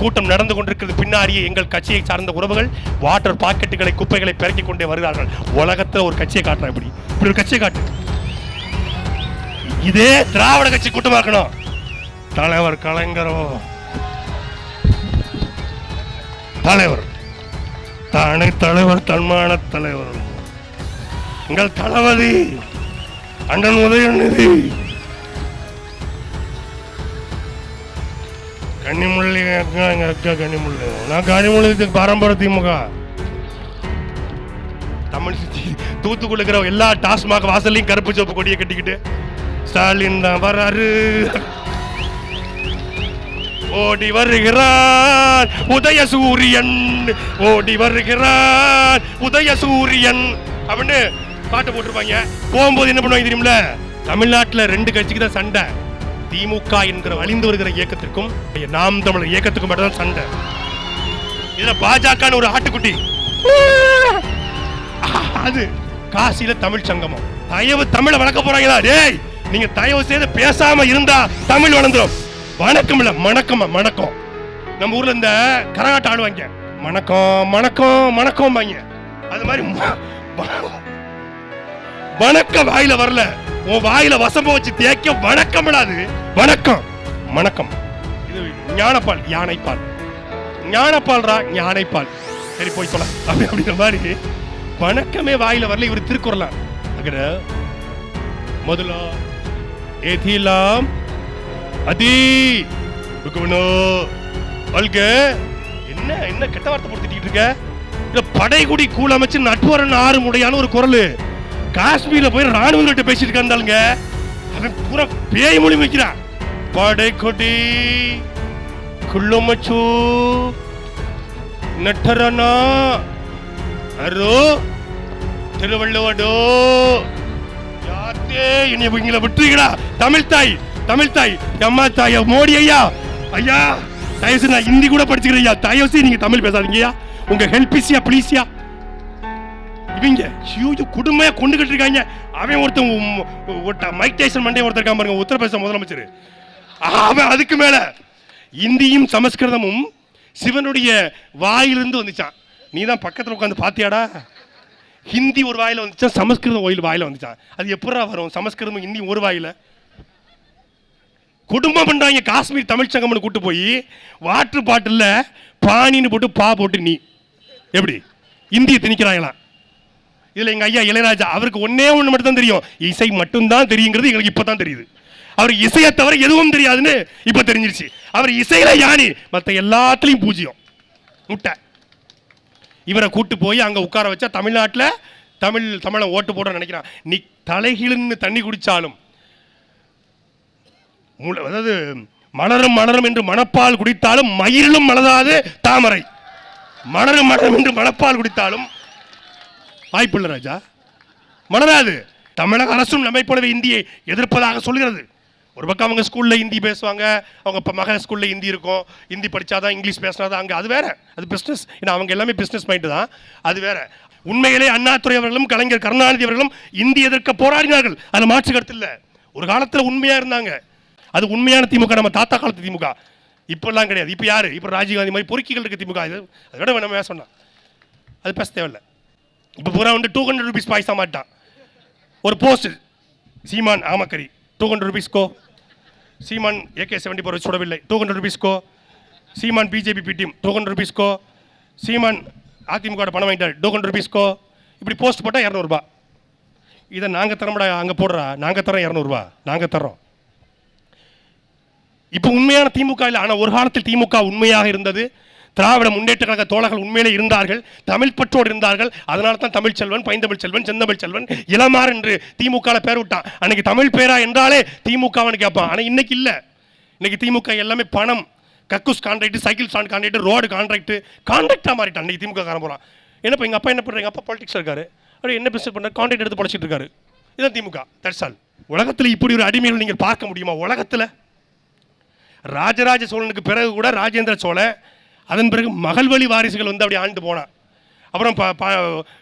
கூட்டம் நடந்து கொண்டிருக்கிறது. பின்னாடியே எங்கள் கட்சியை சார்ந்த உறவுகள் வாட்டர் பாக்கெட்டுகளை குப்பைகளை பெருக்கிக் கொண்டே வருகிறார்கள். உலகத்தில் ஒரு கட்சியை காட்டுறேன் இப்படி. இப்படி ஒரு கட்சியை காட்டு. இதே திராவிட கட்சி கூட்டமாக இருக்கணும். தலைவர் கலைஞரோ. தலைவர். தானே தலைவர் தன்மான தலைவர். எங்கள் தளபதி அண்ணன் உதயநிதி. கன்னிமுள்ளி அக்கா எங்க அக்கா கன்னிமுள்ளி நான் கன்னிமுள்ளி பரம்பரை திமுக. தமிழ் தூத்துக்குள்ள இருக்கிற எல்லா டாஸ்மாக் வாசல்லையும் கருப்பு சோப்பு கொடியை கட்டிக்கிட்டு ஸ்டாலின் தான் வராரு. ஓடி வருகிறான் உதயசூரியன். ஓடி வருகிறான் உதயசூரியன். அப்படின்னு பாட்டு போட்டிருப்பாங்க. போகும்போது என்ன பண்ணுவாங்க தெரியுமில தமிழ்நாட்டில் ரெண்டு கட்சிக்கு தான் சண்டை. திமுக என்கிற வழிந்து வருகிற இயக்கத்திற்கும் நாம் தமிழர் இயக்கத்துக்கும் மட்டும் தான் சண்டை. இதுல பாஜக ஒரு ஆட்டுக்குட்டி. அது காசியில தமிழ் சங்கமம். தயவு தமிழை வளர்க்க போறாங்களா? டேய் நீங்க தயவு செய்து பேசாம இருந்தா தமிழ் வளர்ந்துரும். வணக்கம் இல்ல மணக்கம் மணக்கம். நம்ம ஊர்ல இந்த கரகாட்டம் ஆடுவாங்க. மணக்கம் மணக்கம் மணக்கம் அது மாதிரி வணக்க வணக்கம் வாயில வரல. உன் வாயில வசம்ப வச்சு தேய்க்க வணக்கம் விடாது வணக்கம். வணக்கம் இது ஞானப்பால் யானைப்பால். ஞானப்பால்ரா ஞானைப்பால் சரி போய் சொல்ல அப்படி அப்படிங்கிற மாதிரி வணக்கமே வாயில வரல இவர் திருக்குறளாம் அகர முதல்ல ஏதிலாம் அதி ருக்குவனோ அல்க. என்ன என்ன கெட்ட வார்த்தை பொறுத்திட்டு இருக்க? இல்ல படைகுடி கூழ் அமைச்சு நட்புறன் ஆறு முடையான ஒரு குரல். காஷ்மீர்ல போய் ராணுவ வீரர்கிட்ட பேசிட்டு இருக்காந்தாளுங்க அவன் பூரா பேய் மொழி வைக்கிறான் படை கொடி குள்ளமச்சு நட்டரனா அரோ திருவள்ளுவடோ. யாத்தே இனி இவங்களை விட்டுறீங்களா தமிழ் தாய் தமிழ் தாய் அம்மா தாய் மோடி ஐயா. ஐயா தயவுசு நான் ஹிந்தி கூட படிச்சுக்கிறேன் ஐயா. தயவுசு நீங்க தமிழ் பேசாதீங்கய்யா உங்க ஹெல்பிஸியா ப்ளீஸ்யா இவங்க ஹியூஜ் குடுமையா கொண்டுகிட்டு இருக்காங்க. அவன் ஒருத்தன் ஒட்ட- மைக் டைசன் மண்டே ஒருத்தர் இருக்கான் பாருங்க. உத்தரப்பிரதேச முதலமைச்சர். அவன் அதுக்கு மேல இந்தியும் சமஸ்கிருதமும் சிவனுடைய வாயிலிருந்து வந்துச்சான். நீ தான் பக்கத்தில் உட்காந்து பாத்தியாடா? ஹிந்தி ஒரு வாயில வந்துச்சா? சமஸ்கிருதம் ஒயில் வாயில வந்துச்சான் அது எப்படா வரும்? சமஸ்கிருதம் ஹிந்தி ஒரு வாயில? குடும்பம் பண்றாங்க. காஷ்மீர் தமிழ் சங்கம்னு கூட்டு போய் வாட்டர் பாட்டில்ல பானின்னு போட்டு பா போட்டு நீ. எப்படி? இந்திய திணிக்கிறாங்களாம் இதுல எங்க ஐயா இளையராஜா அவருக்கு ஒன்னே ஒண்ணு மட்டும் தான் தெரியும். இசை மட்டும்தான் தெரியுங்கிறது எங்களுக்கு இப்பதான் தெரியுது. அவர் இசையை தவிர எதுவும் தெரியாதுன்னு இப்ப தெரிஞ்சிருச்சு. அவர் இசையில யானி மத்த எல்லாத்துலயும் பூஜ்யம் முட்டை. இவரை கூட்டு போய் அங்க உட்கார வச்சா தமிழ்நாட்டுல தமிழ் தமிழை ஓட்டு போட நினைக்கிறான். நீ தலைகிழுன்னு தண்ணி குடிச்சாலும் அதாவது மலரும் மலரும் என்று மணப்பால் குடித்தாலும் மயிலும் மலராது தாமரை. மலரும் மலரும் என்று மணப்பால் குடித்தாலும் வாய்ப்பில்லை ராஜா. மலராது தமிழக அரசும் நம்மை போலவே இந்தியை எதிர்ப்பதாக சொல்கிறது. ஒரு பக்கம் அவங்க ஸ்கூலில் ஹிந்தி பேசுவாங்க அவங்க இப்போ மகள் ஸ்கூலில் ஹிந்தி இருக்கும். ஹிந்தி படித்தாதான் இங்கிலீஷ் பேசினாதான் அங்கே. அது வேற. அது பிஸ்னஸ் ஏன்னா அவங்க எல்லாமே பிஸ்னஸ் மைண்டு தான். அது வேற. உண்மையிலே அண்ணாதுரை அவர்களும் கலைஞர் கருணாநிதி அவர்களும் இந்தி எதிர்க்க போராடினார்கள். அதில் மாற்று கருத்து இல்லை. ஒரு காலத்தில் உண்மையாக இருந்தாங்க. அது உண்மையான திமுக நம்ம தாத்தா காலத்து திமுக. இப்போல்லாம் கிடையாது. இப்போ யார்? இப்போ ராஜீவ்காந்தி மாதிரி பொறுக்கிகள் இருக்க திமுக. இது அதை விட நம்ம சொன்னால் அது பேச தேவையில்லை. இப்போ பூரா வந்து டூ ஹண்ட்ரட் ருபீஸ் பாய்ஸா மாட்டான். ஒரு போஸ்ட் சீமான் ஆமக்கரி டூ ஹண்ட்ரட் ருபீஸ்க்கோ சீமான் ஏகே செவன்டி ஃபோர் வச்சு சுடவில்லை. Two hundred ருபீஸ்க்கோ Seeman BJP B team two hundred ருபீஸ்க்கோ Seeman AIADMK பணம் வாங்கிட்டார். டூ ஹண்ட்ரட் ருபீஸ்க்கோ இப்படி போஸ்ட் போட்டால் இரநூறுபா. இதை நாங்கள் தரமுடா அங்கே போடுறா. நாங்கள் தரோம் இரநூறுபா. நாங்கள் தரோம் இப்போ உண்மையான திமுக இல்லை ஆனால் ஒரு காலத்தில் திமுக உண்மையாக இருந்தது. திராவிட முன்னேற்ற கழக தோழர்கள் உண்மையிலே இருந்தார்கள் தமிழ் பற்றோடு இருந்தார்கள். அதனால தான் தமிழ் செல்வன் பைந்தமிழ் செல்வன் செந்தமிழ் செல்வன் இளமார் என்று திமுக பேர் விட்டான். அன்னைக்கு தமிழ் பேரா என்றாலே திமுகவனு கேட்பான். ஆனால் இன்னைக்கு இல்லை. இன்னைக்கு திமுக எல்லாமே பணம் கக்கூஸ் contract cycle stand contract road contract கான்ட்ராக்டாக மாறிட்டான். அன்னைக்கு திமுக காரன் போகிறான் என்னப்பா எங்கள் அப்பா என்ன பண்ணுறாங்க அப்பா பாலிடிக்ஸ் இருக்காரு. அப்படி என்ன பிஸ்னஸ் பண்ணுறாரு கான்ட்ராக்ட் எடுத்து படைச்சிட்டு இருக்காரு. இதான் திமுக. தட்ஸ் ஆல் உலகத்தில் இப்படி ஒரு அடிமைகள் நீங்கள் பார்க்க முடியுமா? உலகத்தில்? ராஜராஜ சோழனுக்கு பிறகு கூட ராஜேந்திர சோழன் அதன் பிறகு மகள் வழி வாரிசுகள் வந்து அப்படியே ஆண்டு போனான் அப்புறம் ப ப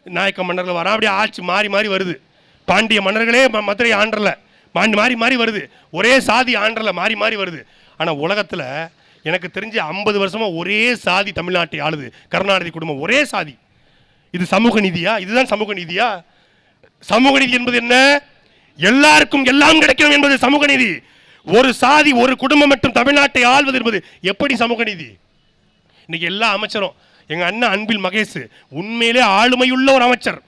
நாயக்க மன்னர்கள் வரா அப்படியே ஆட்சி மாறி மாறி வருது. பாண்டிய மன்னர்களே ம- மதுரை ஆண்டரில் மாண்டி மாறி மாறி வருது. ஒரே சாதி ஆண்டரில் மாறி மாறி வருது. ஆனால் உலகத்தில் எனக்கு தெரிஞ்சு ஐம்பது வருஷமாக ஒரே சாதி தமிழ்நாட்டை ஆளுது. கருணாநிதி குடும்பம் ஒரே சாதி. இது சமூக நீதியா? இதுதான் சமூக நீதியா? சமூக நீதி என்பது என்ன? எல்லாருக்கும் எல்லாம் கிடைக்கும் என்பது சமூக நீதி. ஒரு சாதி ஒரு குடும்பம் மற்றும் தமிழ்நாட்டை ஆள்வது என்பது எப்படி சமூக நீதி? இன்னைக்கு எல்லா அமைச்சரும் எங்க அண்ணன் அன்பில் மகேஷ் உண்மையிலே ஆளுமையுள்ள ஒரு அமைச்சர்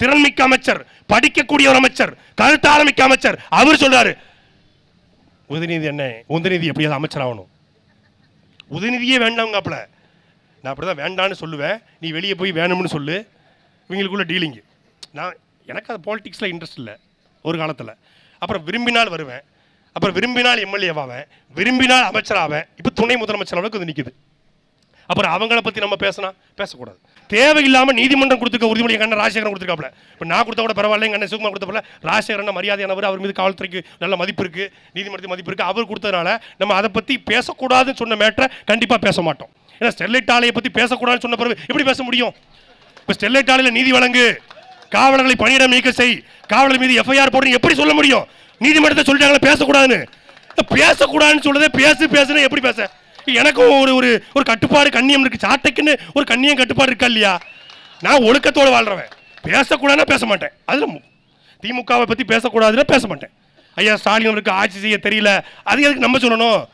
திறன்மிக்க அமைச்சர் படிக்கக்கூடிய ஒரு அமைச்சர் கருத்தாளமிக்க அமைச்சர். அவர் சொல்றாரு உதயநிதி என்ன உதயநிதி எப்படியாவது அமைச்சர் ஆகணும். உதயநிதியே வேண்டாங்காப்புல நான் அப்படிதான் வேண்டான்னு சொல்லுவேன். நீ வெளியே போய் வேணும்னு சொல்லு. இவங்களுக்குள்ள டீலிங்கு நான் எனக்கு அது பாலிட்டிக்ஸில் இன்ட்ரெஸ்ட் இல்லை ஒரு காலத்தில். அப்புறம் விரும்பினால் வருவேன். அப்புறம் விரும்பினால் எம்எல்ஏவாவேன் விரும்பினால் அமைச்சராவேன். இப்போ துணை முதலமைச்சர் அளவுக்கு இது நிற்குது அப்புறம் அவங்கள பற்றி நம்ம பேசினா? பேசக்கூடாது. தேவையில்லாமல் நீதிமன்றம் கொடுத்துக்க உறுதிமொழி எங்கள் அண்ணன் ராஜசேகரன் கொடுத்துருக்காப்ல இப்போ நான் கொடுத்தா கூட பரவாயில்ல எங்கள் அண்ணன் சிவகுமார் கொடுத்தப்பல ராஜசேகரன் மரியாதையானவர் அவர் மீது காவல்துறைக்கு நல்ல மதிப்பு இருக்குது நீதிமன்றத்துக்கு மதிப்பு இருக்குது அவர் கொடுத்ததுனால நம்ம அதை பற்றி பேசக்கூடாதுன்னு சொன்ன மேட்டரை கண்டிப்பாக பேச மாட்டோம். ஏன்னா ஸ்டெர்லைட் ஆலையை பற்றி பேசக்கூடாதுன்னு சொன்ன பிறகு எப்படி பேச முடியும்? இப்போ ஸ்டெர்லைட் ஆலையில் நீதி வழங்கு. காவலர்களை பணியிடம் நீக்க செய். காவலர் மீது எஃப்ஐஆர் போடுறீங்க எப்படி சொல்ல முடியும்? நீதிமன்றத்தை சொல்லிட்டாங்களே பேசக்கூடாதுன்னு. பேசக்கூடாதுன்னு சொல்றதே பேசு பேசுன்னு எப்படி பேச? எனக்கும் ஒரு ஒரு ஒரு கட்டுப்பாடு கண்ணியம் இருக்கு. சாட்டைக்குன்னு ஒரு கண்ணியம் கட்டுப்பாடு இருக்கா இல்லையா? நான் ஒழுக்கத்தோடு வாழ்றவன். பேசக்கூடாதுன்னா பேச மாட்டேன். அதில் திமுகவை பற்றி பேசக்கூடாதுன்னா பேச மாட்டேன். ஐயா ஸ்டாலின் அவருக்கு ஆட்சி செய்ய தெரியல. அது எதுக்கு நம்ம சொல்லணும்?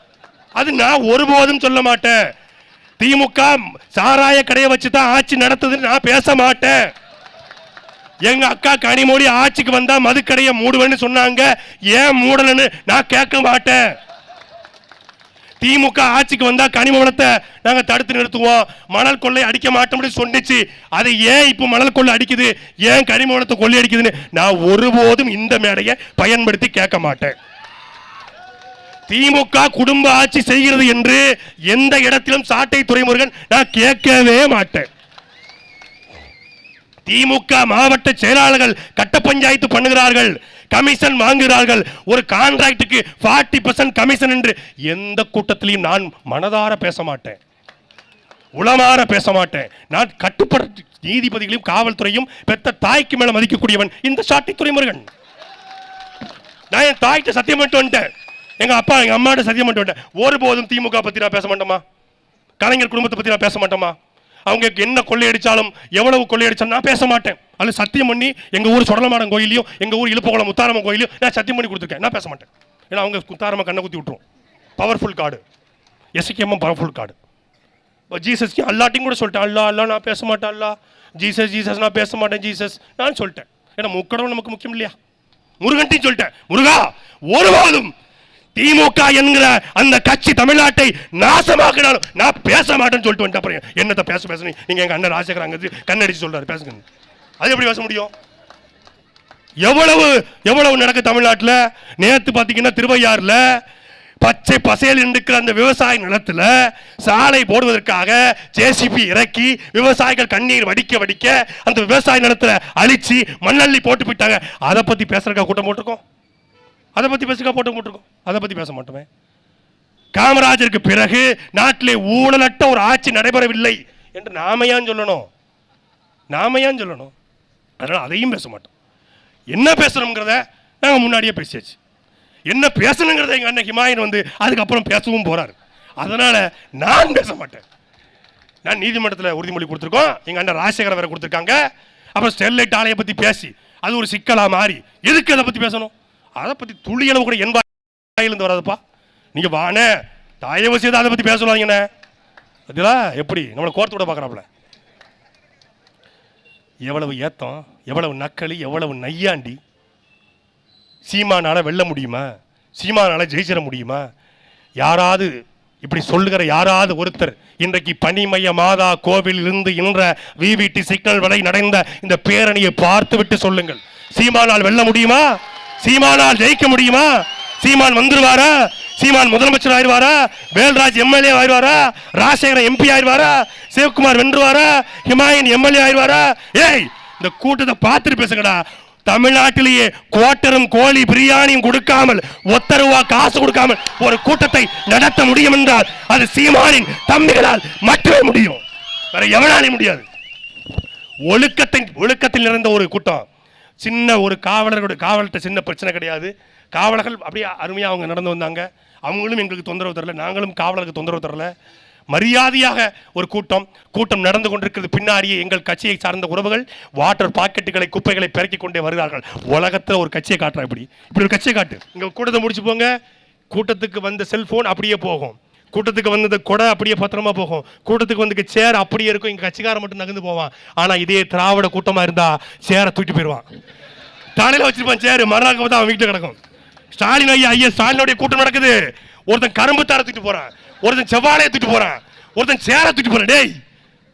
அது நான் ஒருபோதும் சொல்ல மாட்டேன். திமுக சாராய கடையை வச்சு தான் ஆட்சி நடத்துதுன்னு நான் பேச மாட்டேன். எங்க அக்கா கனிமொழி ஆட்சிக்கு வந்தா மதுக்கடையை மூடுவேன்னு சொன்னாங்க. ஏன் மூடலன்னு நான் கேட்க மாட்டேன். திமுக ஆட்சிக்கு வந்தா கனிம வளத்தை நாங்க தடுத்து நிறுத்துவோம். மணல் கொள்ளை அடிக்க மாட்டோம்னு சொன்னிச்சு. அதை ஏன் இப்போ மணல் கொள்ளை அடிக்குது? ஏன் கனிம வளத்தை கொள்ளை அடிக்குதுன்னு நான் ஒருபோதும் இந்த மேடையை பயன்படுத்தி கேட்க மாட்டேன். திமுக குடும்ப ஆட்சி செய்கிறது என்று எந்த இடத்திலும் சாட்டை துறைமுருகன் நான் கேட்கவே மாட்டேன். திமுக மாவட்ட செயலாளர்கள் கட்ட பஞ்சாயத்து பண்ணுகிறார்கள். கமிஷன் வாங்குகிறார்கள். ஒரு கான்ட்ராக்டுக்கு ஃபார்ட்டி பர்சன்ட் கமிஷன் என்று எந்த கூட்டத்திலையும் நான் மனதார பேச மாட்டேன். உளமாற பேச மாட்டேன். நான் கட்டுப்பட நீதிபதிகளையும் காவல்துறையும் பெத்த தாய்க்கு மேல மதிக்கக்கூடியவன் இந்த சாட்டி துறைமுருகன். நான் என் தாய்கிட்ட சத்தியம் பண்ணிட்டு வந்துட்டேன். எங்க அப்பா எங்க அம்மாட்ட சத்தியம் பண்ணிட்டு வந்துட்டேன். ஒருபோதும் திமுக பத்தி நான் பேச மாட்டோமா? கலைஞர் குடும்பத்தை பத்தி நான் பேச மாட்டோமா? அவங்க என்ன கொள்ளையடிச்சாலும் எவ்வளவு கொள்ளையடிச்சாலும் நான் பேச மாட்டேன். அல்ல சத்தியம் பண்ணி எங்க ஊர் சுடலமாடம் கோயிலையும் எங்கள் ஊர் இழுப்பகுளம் முத்தாரம்மன் கோயிலையும் நான் சத்தியம் பண்ணி கொடுத்துருக்கேன். நான் பேச மாட்டேன். ஏன்னா அவங்க குத்தாரம்ம கண்ணை குத்தி விட்டுருவோம் powerful card SKM powerful card இப்போ ஜீசஸ்க்கு அல்லாட்டையும் கூட சொல்லிட்டேன். அல்லா அல்லா நான் பேச மாட்டேன் அல்லா. ஜீசஸ் ஜீசஸ் நான் பேச மாட்டேன் ஜீசஸ் நான் சொல்லிட்டேன். ஏன்னா முக்கடவுள் நமக்கு முக்கியம் இல்லையா? முருகன்ட்டையும் சொல்லிட்டேன். முருகா ஒருபோதும் திமுக என்கிற அந்த கட்சி தமிழ்நாட்டை நாசமாக்கினாலும் நான் பேச மாட்டேன்னு சொல்லிட்டு வந்துட்டு அப்புறம் என்னத்தை பேச பேச நீங்க எங்க அண்ணன் ராஜசேகர் அங்கே கண்ணடிச்சு சொல்கிறாரு பேசுங்க. அது எப்படி பேச முடியும்? எவ்வளவு எவ்வளவு நடக்கு தமிழ்நாட்டில்? நேற்று பார்த்தீங்கன்னா திருவையாறுல பச்சை பசையில் இருக்கிற அந்த விவசாய நிலத்தில் சாலை போடுவதற்காக ஜேசிபி இறக்கி விவசாயிகள் கண்ணீர் வடிக்க வடிக்க அந்த விவசாய நிலத்தில் அழிச்சு மண்ணள்ளி போட்டு போயிட்டாங்க. அதை பற்றி பேசுறக்கா கூட்டம் போட்டிருக்கோம். அதை பற்றி பேசுறக்கா போட்டு போட்டிருக்கோம். அதை பற்றி பேச மாட்டோமே. காமராஜருக்கு பிறகு நாட்டிலே ஊழலற்ற ஒரு ஆட்சி நடைபெறவில்லை என்று நாம ஏன் சொல்லணும்? நாம ஏன் சொல்லணும்? அதனால் அதையும் பேச மாட்டோம். என்ன பேசணுங்கிறத நாங்கள் முன்னாடியே பேசியாச்சு. என்ன பேசணுங்கிறத எங்கள் அண்ணன் ஹிமாயன் வந்து அதுக்கப்புறம் பேசவும் போகிறாரு அதனால் நான் பேச மாட்டேன். நான் நீதிமன்றத்தில் உறுதிமொழி கொடுத்துருக்கோம். எங்கள் அண்ணன் ராஜசேகர வேறு கொடுத்துருக்காங்க. அப்புறம் ஸ்டெர்லைட் ஆலையை பற்றி பேசி அது ஒரு சிக்கலாக மாறி எதுக்கு அதை பற்றி பேசணும்? அதை பற்றி துளியளவு கூட என் வாயிலிருந்து வராதுப்பா. நீங்கள் வானே தயவு செய்து அதை பற்றி பேசணும் சொல்லாதீங்கண்ணே அதுல எப்படி? நம்மளை கோர்த்து விட பார்க்குறாப்புல. எவ்வளவு ஏத்தம் எவ்வளவு நக்களி எவ்வளவு நையாண்டி. சீமானால் வெல்ல முடியுமா? சீமானால் ஜெயிச்சிட முடியுமா? யாராவது இப்படி சொல்லுகிற யாராவது ஒருத்தர் இன்றைக்கு பனிமய மாதா கோவில் இருந்து இன்ற விவிடி சிக்னல் வரை நடந்த இந்த பேரணியை பார்த்து விட்டு சொல்லுங்கள். சீமானால் வெல்ல முடியுமா? சீமானால் ஜெயிக்க முடியுமா? சீமான் வந்துருவாரா? சீமான் முதலமைச்சர் ஆயிடுவாரா? வேல்ராஜ் எம்எல்ஏ ஆயிடுவாரா? ராஜசேகரன் எம்பி ஆயிடுவாரா? சிவகுமார் வென்றுவாரா? ஹிமாயன் எம்எல்ஏ ஆயிடுவாரா? ஏய் இந்த கூட்டத்தை பார்த்துட்டு பேசுங்கடா. தமிழ்நாட்டிலேயே குவாட்டரும் கோழி பிரியாணியும் கொடுக்காமல் ஒத்த ரூபா காசு கொடுக்காமல் ஒரு கூட்டத்தை நடத்த முடியும் என்றால் அது சீமானின் தம்பிகளால் மட்டுமே முடியும். வேற எவனாலே முடியாது. ஒழுக்கத்தை ஒழுக்கத்தில் நிறைந்த ஒரு கூட்டம். சின்ன ஒரு காவலர்களுடைய காவலர்கிட்ட சின்ன பிரச்சனை கிடையாது. காவலர்கள் அப்படியே அருமையாக அவங்க நடந்து வந்தாங்க. அவங்களும் எங்களுக்கு தொந்தரவு தரல நாங்களும் காவலருக்கு தொந்தரவு தரல. மரியாதையாக ஒரு கூட்டம் கூட்டம் நடந்து கொண்டிருக்கிறது. பின்னாடியே எங்கள் கட்சியை சார்ந்த உறவுகள் வாட்டர் பாக்கெட்டுகளை குப்பைகளை பெருக்கிக் கொண்டே வருகிறார்கள். உலகத்தில் ஒரு கட்சியை காட்டுறா இப்படி. இப்படி ஒரு கட்சியை காட்டு. இங்கே கூட்டத்தை முடிச்சு போங்க. கூட்டத்துக்கு வந்த செல்ஃபோன் அப்படியே போகும். கூட்டத்துக்கு வந்தது கொடை அப்படியே பத்திரமா போகும். கூட்டத்துக்கு வந்து சேர் அப்படியே இருக்கும். இங்கே கட்சிக்காரன் மட்டும் நகர்ந்து போவான். ஆனால் இதே திராவிட கூட்டமாக இருந்தால் சேரை தூக்கிட்டு போயிடுவான் தலையில் வச்சிருப்பான் சேரு மறுநாள் பார்த்தா அவன் வீட்டில் கிடக்கும். ஸ்டாலின் ஐயா ஐயா ஸ்டாலினுடைய கூட்டம் நடக்குது. ஒருத்தன் கரும்பு தார தூக்கிட்டு போறான். ஒருத்தன் செவ்வாழையை தூக்கிட்டு போறான். ஒருத்தன் சேர தூக்கிட்டு போறான். டேய்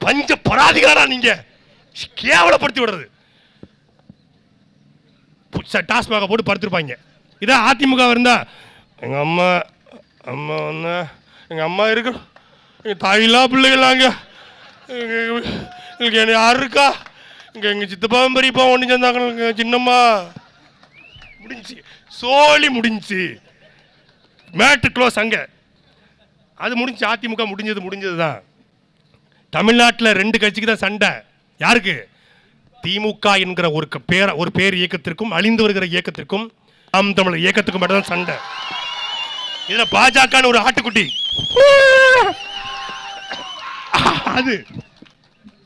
பஞ்ச பராதிகாரா நீங்க. கேவலப்படுத்தி விடுறது. டாஸ்மாக போட்டு படுத்திருப்பாங்க. இதான் அதிமுக இருந்தா எங்க அம்மா அம்மா வந்து எங்க அம்மா இருக்கு? எங்கள் தாயிலா பிள்ளைகளாங்க எங்களுக்கு என்ன யார் இருக்கா? இங்கே எங்கள் சித்தப்பாவும் பெரியப்பா ஒன்று சேர்ந்தாங்க சின்னம்மா? முடிஞ்சு சோழி முடிஞ்சு. மேட்டு க்ளோஸ் அங்கே. அது முடிஞ்சு அதிமுக முடிஞ்சது முடிஞ்சது தான். தமிழ்நாட்டில் ரெண்டு கட்சிக்கு தான் சண்டை. யாருக்கு? திமுக என்கிற ஒரு க- பேர ஒரு பேர் இயக்கத்திற்கும் அழிந்து வருகிற இயக்கத்திற்கும் நாம் தமிழர் இயக்கத்துக்கும் மட்டும் தான் சண்டை. இதில் பாஜக ஒரு ஆட்டுக்குட்டி. அது.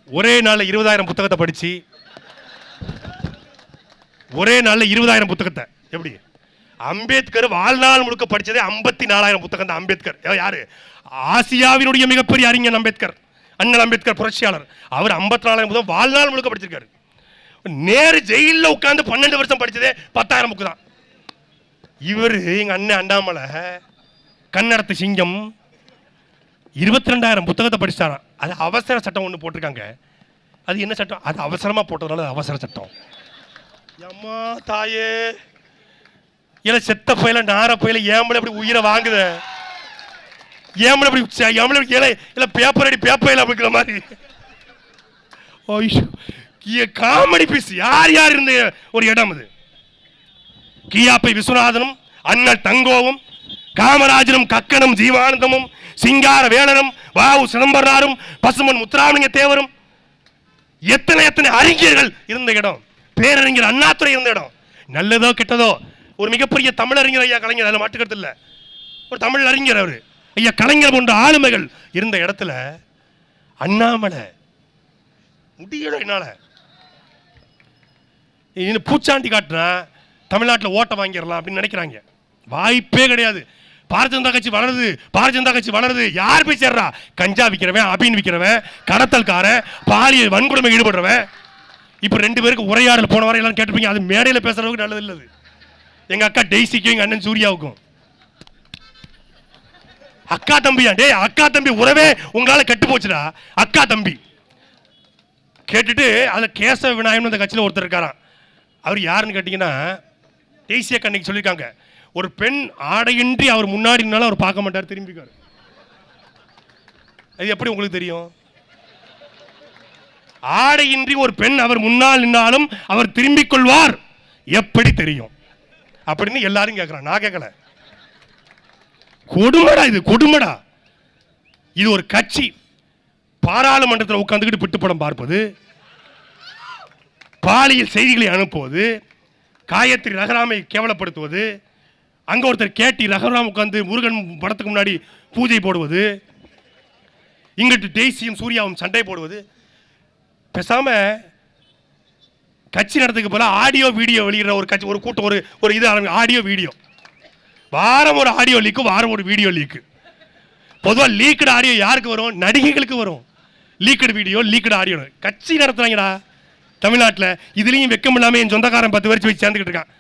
ஒரே நாளில் இருபதாயிரம் புத்தகத்தை படித்து ஒரே நாளில் இருபதாயிரம் புத்தகத்தை. எப்படி? அம்பேத்கர் வாழ்நாள் முழுக்க படிச்சதே ஐம்பத்தி நாலாயிரம் புத்தகம் தான். அம்பேத்கர். யா- யாரு? ஆசியாவினுடைய மிகப்பெரிய அறிஞர் அம்பேத்கர். அண்ணல் அம்பேத்கர் புரட்சியாளர். அவர் ஐம்பத்தி நாலாயிரம் புத்தகம் வாழ்நாள் முழுக்க படிச்சிருக்காரு. நேரு ஜெயிலில் உட்காந்து பன்னெண்டு வருஷம் படித்ததே பத்தாயிரம் புக்கு தான். இவர் எங்க அண்ணன் அண்ணாமலை கன்னடத்து சிங்கம் இருபத்தி ரெண்டாயிரம் புத்தகத்தை படிச்சாராம் அது அவசர சட்டம் ஒன்று போட்டிருக்காங்க. அது என்ன சட்டம்? அது அவசரமா போட்டதுனால அவசர சட்டம். அம்மா தாயே. இல்ல செத்த பயில நார பயில ஏம்பல அப்படி உயிரை வாங்குத? ஏம்பல அப்படி ச- ஏம்பல அப்படி இல்ல பேப்பர் அடி பேப்பையில் அப்படிங்கிற மாதிரி. ஐயோ. Comedy piece. யார் யார் இருந்த ஒரு இடம் அது? கியாப்பை விஸ்வநாதனும் அண்ணல் தங்கோவும் காமராஜனும் கக்கனும் ஜீவானந்தமும் சிங்கார வேலனும் வாவு சிதம்பரனாரும் பசுமன் முத்துராமலிங்க தேவரும். எத்தனை எத்தனை அறிஞர்கள் இருந்த இடம்? பேரறிஞர் அண்ணாத்துறை இருந்த இடம். நல்லதோ கெட்டதோ? ஒரு மிகப்பெரிய தமிழறிஞர் ஐயா கலைஞர் அதில் மாட்டுக்கிறது இல்லை. ஒரு தமிழ் அறிஞர் அவர். ஐயா கலைஞர் போன்ற ஆளுமைகள் இருந்த இடத்துல அண்ணாமலை முடியல என்னால். இன்னும் பூச்சாண்டி காட்டுனா தமிழ்நாட்டில் ஓட்டை வாங்கிடலாம் அப்படின்னு நினைக்கிறாங்க. வாய்ப்பே கிடையாது. பாரதிய ஜனதா கட்சி வளருது பாரதிய ஜனதா கட்சி வளருது. யார் போய் சேர்றா? கஞ்சா விற்கிறவன் அபின் விற்கிறவன் கடத்தல்காரன் பாலியல் வன்கொடுமை ஈடுபடுறவன். இப்போ ரெண்டு பேருக்கு உரையாடல் போன வரை எல்லாம் கேட்டிருப்பீங்க. அது மேடையில் பேசுறதுக்கு நல்லது இல்லை எங்க அக்கா டெய்ஸிக்கும் எங்க அண்ணன் சூர்யாவுக்கும். அக்கா தம்பியா டேய் அக்கா தம்பி உறவே உங்களால கெட்டு போச்சுடா. அக்கா தம்பி. கேட்டுட்டு அதில் கேசவ விநாயகம்னு அந்த கட்சியில் ஒருத்தர் இருக்காராம். அவர் யாருன்னு கேட்டிங்கன்னா தேசிய கண்ணிக்கு சொல்லியிருக்காங்க. ஒரு பெண் ஆடையின்றி அவர் முன்னாடி நின்னாலும் அவர் பார்க்க மாட்டார் திரும்பிக்கார் அது எப்படி உங்களுக்கு தெரியும்? ஆடையின்றி ஒரு பெண் அவர் முன்னால் நின்னாலும் அவர் திரும்பிக் கொள்வார். எப்படி தெரியும்? அப்படின்னு எல்லாரும் கேட்குறான் நான் கேட்கல கொடுமடா இது கொடுமடா. இது ஒரு கட்சி. பாராளுமன்றத்தில் உட்காந்துக்கிட்டு பிட்டுப்படம் பார்ப்பது. பாலியல் செய்திகளை அனுப்புவது. காயத்ரி ரகராமை கேவலப்படுத்துவது. அங்கே ஒருத்தர் கேட்டி ரகராம் உட்காந்து முருகன் படத்துக்கு முன்னாடி பூஜை போடுவது. இங்கிட்டு டெய்ஸியும் சூர்யாவும் சண்டை போடுவது. பேசாமல் கட்சி நடத்துக்கு போல ஆடியோ வீடியோ வெளியிடுற ஒரு கட்சி ஒரு கூட்டம் ஒரு ஒரு இது ஆடியோ வீடியோ வாரம் ஒரு ஆடியோ லீக்கு வாரம் ஒரு வீடியோ லீக்கு பொதுவாக லீக்கடு ஆடியோ யாருக்கு வரும்? நடிகைகளுக்கு வரும். லீக்கடு வீடியோ லீக்கடு ஆடியோ கட்சி நடத்துறாங்கடா. தமிழ்நாட்டில் இதுலேயும் வெக்கம் இல்லாமல் என் சொந்தக்காரன் பத்து பேர் போய் சேர்ந்துக்கிட்டு இருக்கான்.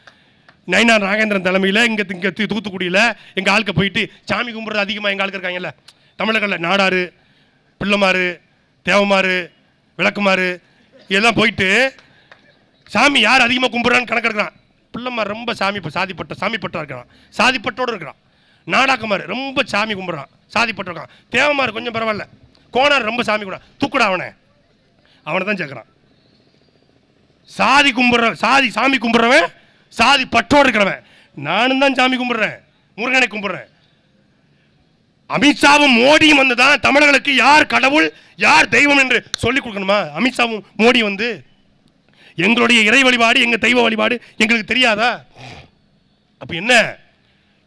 நைனா நாகேந்திரன் தலைமையில் இங்கே இங்கே தூத்துக்குடியில் எங்கள் ஆளுக்கு போயிட்டு சாமி கும்பிட்றது அதிகமாக எங்கள் ஆளுக்கு இருக்காங்கல்ல. தமிழர்களில் நாடாறு பிள்ளைமாறு தேவமாறு விளக்குமாறு இதெல்லாம் போயிட்டு சாமி யார் அதிகமாக கும்பிட்றான்னு கணக்கெடுக்கிறான் பிள்ளைமார் ரொம்ப சாமி சாதிப்பட்ட சாமிப்பட்டா இருக்கிறான். சாதிப்பட்டோடு இருக்கிறான். நாடாக்குமார் ரொம்ப சாமி கும்பிட்றான். சாதிப்பட்டிருக்கான் தேவமார் கொஞ்சம் பரவாயில்ல. கோனார் ரொம்ப சாமி கூட தூக்குடா அவனை. அவனை தான் சேர்க்குறான் சாதி கும்பிட்ற சாதி சாமி கும்பிட்றவன் சாதி பற்றோடு இருக்கிறவன். நானும் தான் சாமி கும்பிட்றேன். முருகனை கும்பிட்றேன். அமித்ஷாவும் மோடியும் வந்து தான் தமிழர்களுக்கு யார் கடவுள் யார் தெய்வம் என்று சொல்லிக் கொடுக்கணுமா? அமித்ஷாவும் மோடி வந்து எங்களுடைய இறை வழிபாடு எங்கள் தெய்வ வழிபாடு எங்களுக்கு தெரியாதா? அப்போ என்ன?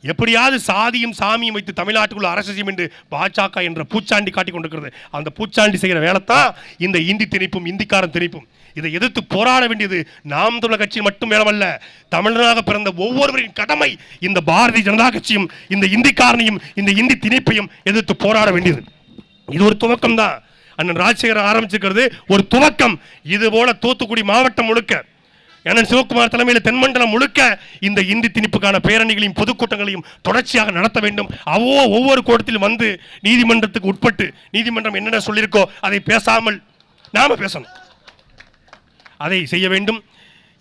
எப்படியாவது சாதியும் சாமியும் வைத்து தமிழ்நாட்டுக்குள்ள அரசு செய்யும் என்று பாஜக என்ற பூச்சாண்டி காட்டிக் கொண்டிருக்கிறது. அந்த பூச்சாண்டி செய்கிற வேலைத்தான் இந்த இந்தி திணிப்பும் இந்திக்காரன் திணிப்பும். இதை எதிர்த்து போராட வேண்டியது நாம் தமிழர் கட்சி மட்டும் மேலமல்ல தமிழனாக பிறந்த ஒவ்வொருவரின் கடமை இந்த பாரதிய ஜனதா கட்சியும் இந்த இந்திக்காரனையும் இந்த இந்தி திணிப்பையும் எதிர்த்து போராட வேண்டியது. இது ஒரு துவக்கம் தான் அண்ணன் ராஜசேகர் ஆரம்பிச்சிருக்கிறது ஒரு துவக்கம். இது போல தூத்துக்குடி மாவட்டம் முழுக்க அண்ணன் சிவகுமார் தலைமையில் தென்மண்டலம் முழுக்க இந்த இந்தி திணிப்புக்கான பேரணிகளையும் பொதுக்கூட்டங்களையும் தொடர்ச்சியாக நடத்த வேண்டும். அவ்வோ ஒவ்வொரு கூட்டத்திலும் வந்து நீதிமன்றத்துக்கு உட்பட்டு நீதிமன்றம் என்னென்ன சொல்லியிருக்கோ அதை பேசாமல் நாம பேசணும். அதை செய்ய வேண்டும்.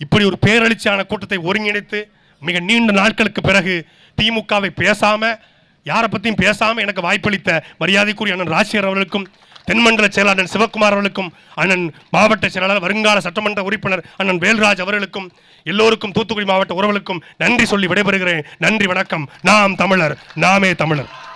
இப்படி ஒரு பேரழிச்சியான கூட்டத்தை ஒருங்கிணைத்து மிக நீண்ட நாட்களுக்கு பிறகு திமுகவை பேசாமல் யாரை பற்றியும் பேசாமல் எனக்கு வாய்ப்பளித்த மரியாதைக்குரிய அண்ணன் ராஜசேகர் அவர்களுக்கும் தென்மண்டல செயலாளர் அண்ணன் சிவகுமார் அவர்களுக்கும் அண்ணன் மாவட்ட செயலாளர் வருங்கால சட்டமன்ற உறுப்பினர் அண்ணன் வேல்ராஜ் அவர்களுக்கும் எல்லோருக்கும் தூத்துக்குடி மாவட்ட உறவுகளுக்கும் நன்றி சொல்லி விடைபெறுகிறேன். நன்றி வணக்கம். நாம் தமிழர் நாமே தமிழர்.